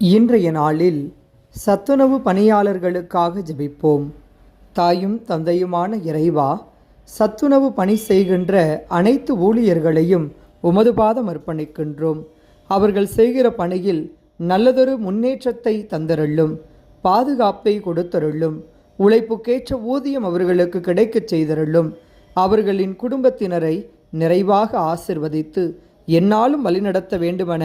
இன்றைய நாளில் சத்துணவு பணியாளர்களுக்காக ஜெபிப்போம். தாயும் தந்தையுமான இறைவா சத்துணவு பணி செய்கின்ற அனைத்து ஊழியர்களையும் உமது பாதம் அர்ப்பணிக்கின்றோம். அவர்கள் செய்கிற பணியில் நல்லதொரு முன்னேற்றத்தை தந்தருளும் பாதுகாப்பை கொடுத்தருளும் உழைப்புக்கேற்ற ஊதியம் அவர்களுக்கு கிடைக்கச் செய்தருளும். அவர்களின் குடும்பத்தினரை நிறைவாக ஆசிர்வதித்து என்னாலும் வழிநடத்த வேண்டுமென